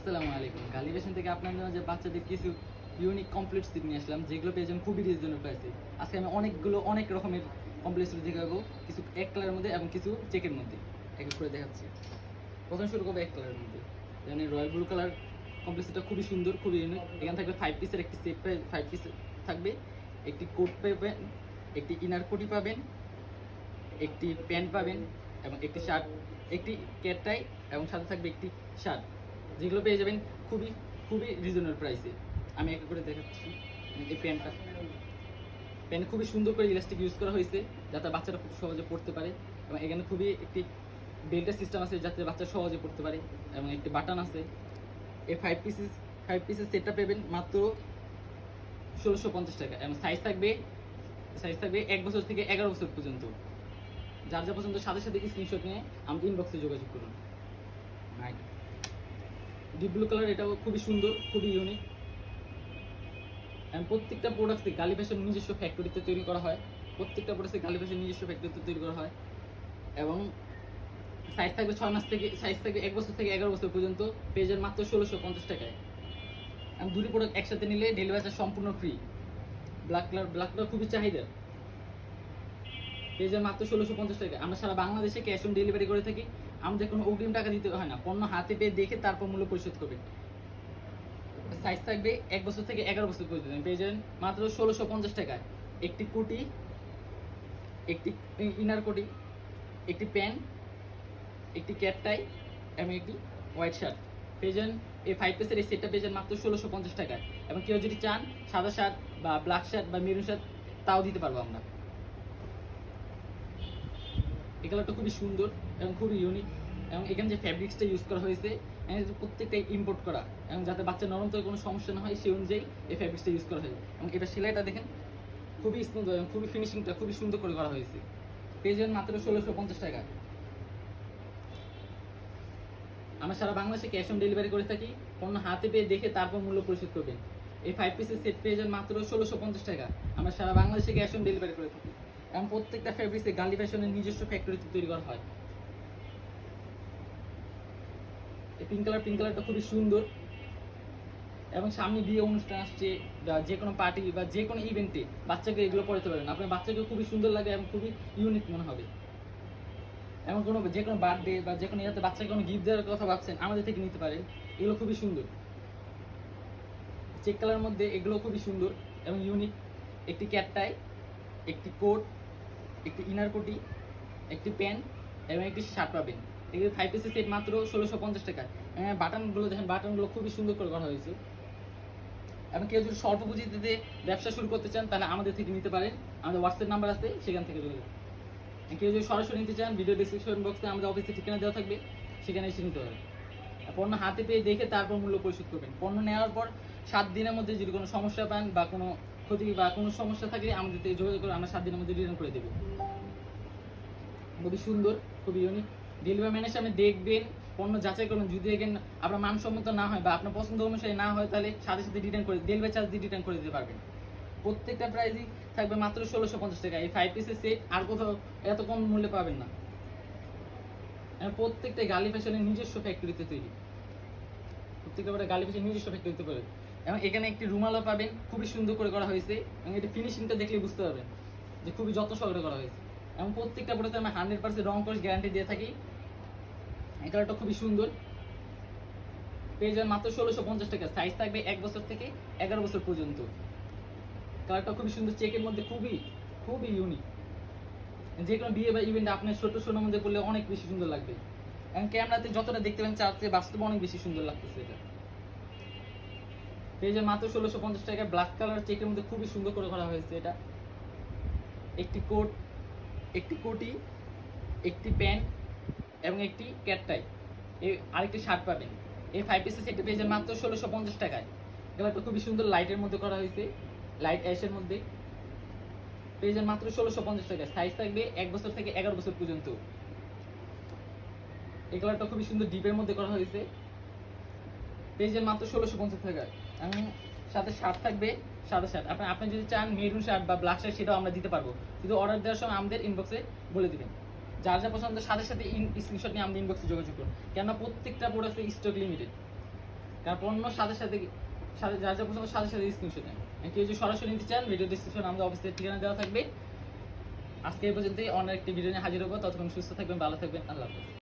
আসসালামু আলাইকুম। গালি ফ্যাশন থেকে আপনাদের মাঝে বাচ্চাদের কিছু ইউনিক কমপ্লিট স্টিক নিয়ে আসলাম, যেগুলো পেয়ে যাবেন খুবই রিজনেবল প্রাইসে আজকে আমি অনেকগুলো, অনেক রকমের কমপ্লিট স্টিক দেখাবো, কিছু এক কালারের মধ্যে এবং কিছু চেকের মধ্যে। এক এক করে দেখাচ্ছি। প্রথম শুরু করব এক কালারের মধ্যে। যেমন রয়্যাল ব্লু কালার কমপ্লেক্সটা খুবই সুন্দর, খুবই ইউনিক এখানে থাকবে ফাইভ পিসের একটি সেট ফাইভ পিস থাকবে। একটি কোট পাবেন, একটি ইনার কোটি পাবেন, একটি প্যান্ট পাবেন এবং একটি শার্ট একটি ক্যাটটাই এবং সাথে থাকবে একটি শার্ট যেগুলো পেয়ে যাবেন খুবই খুবই রিজনেবল প্রাইসে আমি এক করে দেখাচ্ছি। এই প্যান্টটা প্যান্ট খুবই সুন্দর করে ইলাস্টিক ইউজ করা হয়েছে, যাতে বাচ্চারা খুব সহজে পড়তে পারে। এবং এখানে খুবই একটি বেল্টের সিস্টেম আছে, যাতে বাচ্চা সহজে পড়তে পারে। এবং একটি বাটন আছে। এই ফাইভ পিসেস ফাইভ পিসেস সেটটা পেবেন মাত্র ষোলোশো পঞ্চাশ টাকা। এবং সাইজ থাকবে সাইজ থাকবে এক বছর থেকে এগারো বছর পর্যন্ত। যার যা পছন্দ, সাথে সাথে স্ক্রিনশট নিয়ে আমাদের ইনবক্সে যোগাযোগ করুন। ডিপ ব্লু কালার এটাও খুবই সুন্দর, খুবই ইউনিক অ্যান্ড প্রত্যেকটা প্রোডাক্টসে গালি ফ্যাশন নিজস্ব ফ্যাক্টরিতে তৈরি করা হয়। প্রত্যেকটা প্রোডাক্টসে গালি ফ্যাশন নিজস্ব ফ্যাক্টরিতে তৈরি করা হয়। এবং সাইজ থাকবে ছয় মাস থেকে সাইজ থাকবে এক বছর থেকে এগারো বছর পর্যন্ত পেজের মাত্র ষোলোশো পঞ্চাশ টাকায়। এবং দুটি প্রোডাক্ট একসাথে নিলে ডেলিভারি চার্জ সম্পূর্ণ free black colour black colour খুবই চাহিদা পেজের মাত্র ষোলোশো পঞ্চাশ টাকা আমরা সারা বাংলাদেশে ক্যাশ অন ডেলিভারি করে থাকি। আমাদের কোনো অগ্রিম টাকা দিতে হয় না। পণ্য হাতে পেয়ে দেখে তারপর মূল্য পরিশোধ করবে। সাইজ থাকবে এক বছর থেকে এগারো বছর পর্যন্ত। পেয়ে যাবেন মাত্র ষোলোশো পঞ্চাশ টাকায়। একটি কোটি, একটি ইনার কোটি, একটি প্যান্ট একটি ক্যাট টাই এবং একটি হোয়াইট শার্ট পেয়ে যাবেন এই ফাইভ পিসের এই সেটটা পেয়ে যাবেন মাত্র ষোলোশো পঞ্চাশ টাকায়। এবং কেউ যদি চান সাদা শার্ট বা ব্ল্যাক শার্ট বা মেরুন শার্ট তাও দিতে পারব আমরা। এই কালারটা খুবই সুন্দর। এবং খুবই ইউনিক এবং এখানে যে ফ্যাব্রিক্সটা ইউজ করা হয়েছে প্রত্যেকটাই ইম্পোর্ট করা, এবং যাতে বাচ্চা নরম থেকে কোনো সমস্যা না হয়, সেই অনুযায়ী এই ফ্যাব্রিক্সটা ইউজ করা হয় এবং এটা সেলাইটা দেখেন, খুবই স্মুথ এবং খুবই ফিনিশিংটা খুবই সুন্দর করে করা হয়েছে। পেয়ে যাবেন মাত্র ষোলোশো পঞ্চাশ টাকা। আমরা সারা বাংলাদেশে ক্যাশ অন ডেলিভারি করে থাকি, পণ্য হাতে পেয়ে দেখে তারপর মূল্য পরিশোধ করবেন। এই ফাইভ পিসের সেট পেয়ে যান মাত্র ষোলোশো পঞ্চাশ টাকা। আমরা সারা বাংলাদেশে ক্যাশ অন ডেলিভারি করে থাকি। এবং প্রত্যেকটা ফ্যাব্রিক্সে গালি ফ্যাশনের নিজস্ব ফ্যাক্টরিতে তৈরি করা হয় এই পিঙ্ক কালার পিঙ্ক কালারটা খুবই সুন্দর। এবং সামনে বিয়ে অনুষ্ঠান আসছে যে কোনো পার্টি বা যে কোনো ইভেন্টে বাচ্চাকে এগুলো পড়াতে পারেন আপনার বাচ্চাকে খুবই সুন্দর লাগে এবং খুবই ইউনিক মনে হবে। এমন কোনো, যে কোনো বার্থডে বা যে কোনো ইয়াতে বাচ্চাকে কোনো গিফট দেওয়ার কথা ভাবছেন, আমাদের থেকে নিতে পারেন। এগুলো খুবই সুন্দর। চেক কালার মধ্যে এগুলো খুবই সুন্দর এবং ইউনিক একটি ক্যাটটাই একটি কোট একটি ইনার কোটি, একটি প্যান্ট এবং একটি শার্ট পাবেন এগুলো ফাইভ পিসের সেট মাত্র ষোলোশো পঞ্চাশ টাকা হ্যাঁ বাটনগুলো দেখেন, বাটনগুলো খুবই সুন্দর করে করা হয়েছে। এবং কেউ যদি স্বল্প পুঁজিতে ব্যবসা শুরু করতে চান, তাহলে আমাদের থেকে নিতে পারেন। আমাদের হোয়াটসঅ্যাপ নাম্বার আছে, সেখান থেকে যোগাযোগ কেউ যদি সরাসরি নিতে চান ভিডিও ডিসক্রিপশন বক্সে আমাদের অফিসের ঠিকানা দেওয়া থাকবে, সেখানে এসে নিতে আর পণ্য হাতে পেয়ে দেখে তারপর মূল্য পরিশোধ করবেন। পণ্য নেওয়ার পর সাত দিনের মধ্যে যদি কোনো সমস্যা পান বা কোনো ক্ষতি বা কোনো সমস্যা থাকলে আমাদের যোগাযোগ করে আমরা সাত দিনের মধ্যে রিটার্ন করে দেবো। খুবই সুন্দর, খুবই ইউনিক ডেলিভারি ম্যানের সামনে দেখবেন, পণ্য যাচাই করবেন। যদি দেখেন আপনার মানসম্মত না হয় বা আপনার পছন্দ অনুসারে না হয়, তাহলে সাথে সাথে রিটার্ন করে ডেলিভারি চার্জ দিয়ে রিটার্ন করে দিতে পারবেন। প্রত্যেকটা প্রাইসই থাকবে মাত্র ষোলোশো পঞ্চাশ টাকা। এই ফাইভ পিসের সেট আর কোথাও এত কম মূল্যে পাবেন না। প্রত্যেকটা গালি ফ্যাশনের নিজস্ব ফ্যাক্টরিতে তৈরি। প্রত্যেকটা করে গালি ফ্যাশন নিজস্ব ফ্যাক্টরিতে পাবেন এবং এখানে একটি রুমালও পাবেন, খুবই সুন্দর করে করা হয়েছে। এবং এটি ফিনিশিংটা দেখলে বুঝতে পারবেন যে খুবই যত্ন সহকারে করা হয়েছে। এবং প্রত্যেকটা প্রোডাক্টে আমরা হান্ড্রেড পার্সেন্ট রং করে গ্যারান্টি দিয়ে থাকি। এই কালারটা খুবই সুন্দর। পেয়ে যাবেন মাত্র ষোলোশো পঞ্চাশ টাকা। সাইজ থাকবে এক বছর থেকে এগারো বছর পর্যন্ত। কালারটা খুবই সুন্দর। চেকের মধ্যে খুবই খুবই ইউনিক যে কোনো বিয়ে বা ইভেন্টে আপনার ছোট সোনার মধ্যে করলে অনেক বেশি সুন্দর লাগবে। এবং ক্যামেরাতে যতটা দেখতে পাবেন চার থেকে বাস্তবে অনেক বেশি সুন্দর লাগতেছে এটা। পেয়ে যাবেন মাত্র ষোলোশো পঞ্চাশ টাকা ব্ল্যাক কালার চেকের মধ্যে খুবই সুন্দর করে করা হয়েছে এটা। একটি কোট একটি কোটি, একটি প্যান্ট এবং একটি ক্যাটটাই এই আরেকটি শার্ট পাবেন। এই ফাইভ পিসের সেটটা পেয়ে যাবেন মাত্র ষোলোশো পঞ্চাশ টাকায়। কালারটা খুবই সুন্দর লাইটের মধ্যে করা হয়েছে লাইট অ্যাশের মধ্যে। পেয়ে যাবেন মাত্র ষোলোশো পঞ্চাশ টাকায়। সাইজ থাকবে এক বছর থেকে এগারো বছর পর্যন্ত। এই কালারটা খুবই সুন্দর ডিপের মধ্যে করা হয়েছে। পেয়ে যাবেন মাত্র ষোলোশো পঞ্চাশ টাকায়। এবং সাথে শার্ট থাকবে, সাদা শার্ট আপনি আপনি যদি চান মেরুন শার্ট বা ব্ল্যাক শার্ট সেটাও আমরা দিতে পারব। কিন্তু অর্ডার দেওয়ার সময় আমাদের ইনবক্সে বলে দিবেন। যার যা পছন্দ, সাথে সাথে স্ক্রিনশট নিয়ে আমাদের ইনবক্সে যোগাযোগ করুন। কেননা প্রত্যেকটা প্রোডাক্টের স্টক লিমিটেড কারণ পণ্য সাথে সাথে সাথে যার যা পছন্দ, সাথে সাথে স্ক্রিনশট নেন। কেউ যদি সরাসরি নিতে চান ভিডিও ডিসক্রিপশন আমাদের অফিসের ঠিকানা দেওয়া থাকবে। আজকে এই পর্যন্তই। অন্য একটি ভিডিও নিয়ে হাজির হব। ততক্ষণ সুস্থ থাকবেন, ভালো থাকবেন। আল্লাহ হাফেজ।